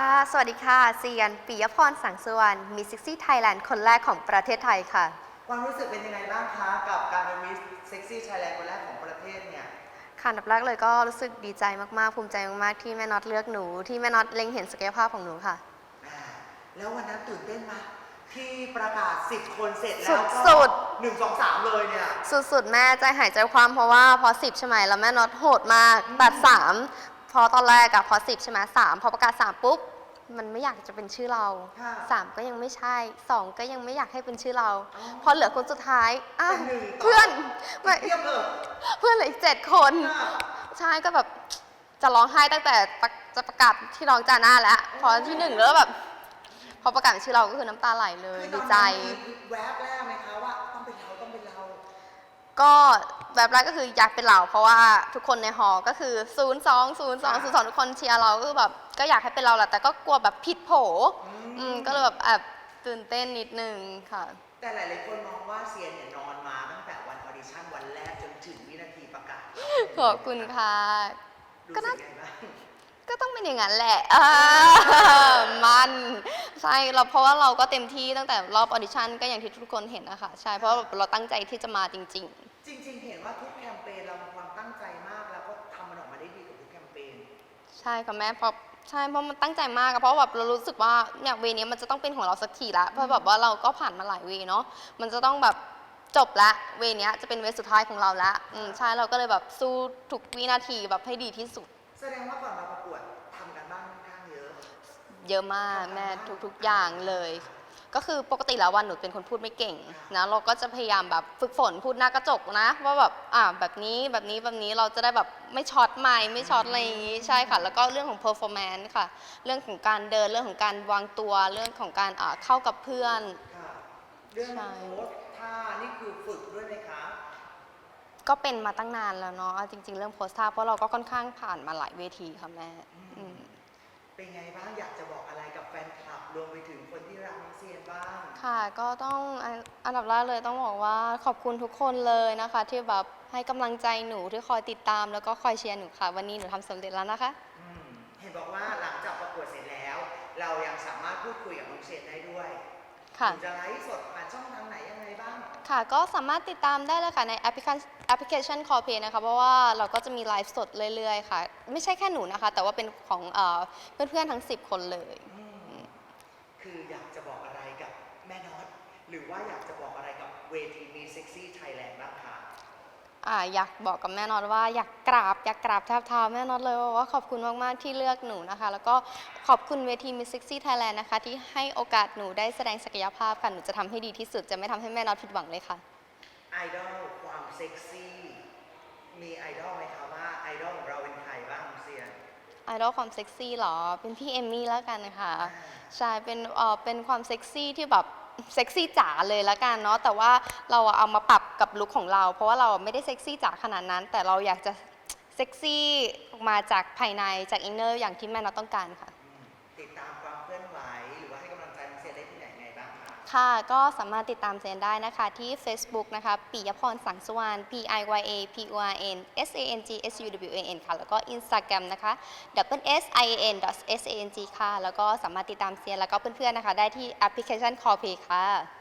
ค่ะ สวัสดีค่ะเซียนปิยพรสังสวรรณมิสซิซี่ไทยแลนด์คนแรกของประเทศไทยค่ะ ความรู้สึกเป็นยังไงบ้างคะกับการเป็นมิสเซ็กซี่ไทยแลนด์คนแรกของประเทศเนี่ย ค่ะอันดับแรกเลยก็รู้สึกดีใจมากๆ ภูมิใจมากๆ ที่แม่น็อตเลือกหนู ที่แม่น็อตเล็งเห็นศักยภาพของหนูค่ะ อ่าแล้ววันนั้นตื่นเต้นไหมที่ประกาศ10คนเสร็จสุแล้วดก็สุดหนึ่งสองสามเลยเนี่ย สุดๆ แม่ใจหายใจความเพราะว่าพอ10ใช่ไหมแล้วแม่น็อตโหดมาก ตัด3พอตอนแรกอะพอ10ใช่ไหม3พอประกาศ3ปุ๊บ มันไม่อยากจะเป็นชื่อเราค่ะ3ก็ยังไม่ใช่2ก็ยังไม่อยากให้เป็นชื่อเรา อ๋อพอเหลือคนสุดท้ายอ้าวเป็นหนึ่งต่อเพื่อนไม่เทียบเลยเพื่อนเหลืออีกเจ็ดคน ค่ะ ใช่ก็แบบจะร้องไห้ตั้งแต่ประจะประกาศที่ร้องจาหน้าแล้วพอที่หนึ่งแล้วแบบ พอประกาศเป็นชื่อเราก็คือน้ำตาไหลเลยคือตดีอนใจ นั้นมีแวบแรกไหมคะว่าต้องเป็นเราต้องเป็นเรา ก็แบบแรกก็คืออยากเป็นเราเพราะว่าทุกคนในหอก็คือ0 2 0 2 0 2ทุกคนเชียร์เราก็คือแบบก็อยากให้เป็นเราแหละแต่ก็กลัวแบบผิดโผอืมอืมก็เลยแบบแอบตื่นเต้นนิดนึงค่ะ แต่หลายๆคนมองว่าเซียนเนี่ยนอนมาตั้งแต่วันออดิชั่นวันแรกจนถึงวินาทีประกาศขอบคุณค่ะ รู้ก็สึน่ากไงบ้างก็ต้องเป็นอย่างนั้นแหละเออมันใช่เราเพราะว่าเราก็เต็มที่ตั้งแต่รอบออดิชั่นก็อย่างที่ทุกคนเห็นนะคะใช่เพราะว่าเราตั้งใจที่จะมาจริง จริงๆ เห็นว่าทุกแคมเปญเรามีความตั้งใจมากแล้วก็ทำมันออกมาได้ดีกับทุกแคมเปญๆใช่ค่ะแม่เพราะใช่เพราะมันตั้งใจมากอะเพราะแบบเรารู้สึกว่าเนี่ยเวนี้มันจะต้องเป็นของเราสักทีละเพราะแบบว่าเราก็ผ่านมาหลายเวเนาะมันจะต้องแบบจบละเวเนี้ยจะเป็นเวสุดท้ายของเราละอืมใช่เราก็เลยแบบสู้ทุกวินาทีแบบให้ดีที่สุด แสดงว่าก่อนมาประกวดทำกันบ้านค่อนข้างเยอะ เยอะมากแม่ทุกๆอย่างเลย ก็คือปกติแล้ววันหนูเป็นคนพูดไม่เก่งนะเราก็จะพยายามแบบฝึกฝนพูดหน้ากระจกนะ ว่าแบบอ่าแบบนี้แบบนี้แบบนี้เราจะได้แบบไม่ช็อตไม่ไม่ช็อตอะไรอย่างนี้ใช่ค่ะ แล้วก็เรื่องของ performance ค่ะ เรื่องของการเดินเรื่องของการวางตัวเรื่องของการอ่าเข้ากับเพื่อน ค่ะเรื่องใช่ โพสท่านี่คือฝึกด้วยไหมคะก็เป็นมาตั้งนานแล้วเนาะเอาจริง ๆ เรื่องโพสท่าเพราะเราก็ค่อนข้างผ่านมาหลายเวทีค่ะแม่อืม เป็นไงบ้างอยากจะบอกอะไรกับ แฟนคลับรวมไปถึงคนที่รักน้องเซียนบ้าง ค่ะก็ต้องอันอันดับแรกเลยต้องบอกว่าขอบคุณทุกคนเลยนะคะ ที่แบบให้กำลังใจหนูที่คอยติดตาม แล้วก็คอยเชียร์หนูค่ะ วันนี้หนูทำสำเร็จแล้วนะคะ อืมเห็นบอกว่าหลังจากประกวดเสร็จแล้ว เรายังสามารถพูดคุยกับน้องเซียนได้ด้วยค่ะหนูจะไลฟ์สดผ่านช่องทางไหนยังไงบ้าง ค่ะก็สามารถติดตามได้เลยค่ะในแอปพลิเคชันแอปพลิเคชัน c o r p a y นะคะ เพราะว่าเราก็จะมีไลฟ์สดเรื่อยๆ ค่ะ ไม่ใช่แค่หนูนะคะ แต่ว่าเป็นของเอ่อเพื่อนๆทั้ง 10 คนเลย อืมคืออยากจะบอกอะไรกับแม่น็อต หรือว่าอยากจะบอกอะไรกับเวทีมีเซ็กซี่ไทยแลนด์บ้างคะอ่าอยากบอกกับแม่นอตว่าอยากกราบอยากกราบแทบเท้าแม่นอตเลยว่าขอบคุณมาก ๆ ที่เลือกหนูนะคะ แล้วก็ขอบคุณเวที Miss Sexy Thailand นะคะ ที่ให้โอกาสหนูได้แสดงศักยภาพค่ะ หนูจะทำให้ดีที่สุดจะไม่ทำให้แม่นอตผิดหวังเลยค่ะ ไอดอลความเซ็กซี่มีไอดอลไหมคะว่าไอดอลของเราเป็นใครบ้างเซียน ไอดอลความเซ็กซี่เหรอ เป็นพี่เอมมี่แล้วกันนะคะใช่ เป็นเอ่อเป็นความเซ็กซี่ที่แบบ เซ็กซี่จ๋าเลยละกันเนาะแต่ว่าเราเอามาปรับกับลุคของเรา เพราะว่าเราไม่ได้เซ็กซี่จ๋าขนาดนั้น แต่เราอยากจะเซ็กซี่มาจากภายในจากอินเนอร์อย่างที่แม่เราต้องการค่ะ ติดตามความ ค่ะ ก็สามารถติดตามเจนได้นะคะที่ Facebook นะคะปิยพรสังสวรรณ P I Y A P u R N S A N G S U W A N ค่ะ แล้วก็ Instagram นะคะ double S I A N S A N G ค่ะ แล้วก็สามารถติดตามเซียนแล้วก็เพื่อนๆนะคะ ได้ที่แอปพลิเคชัน c o r p a y ค่ะ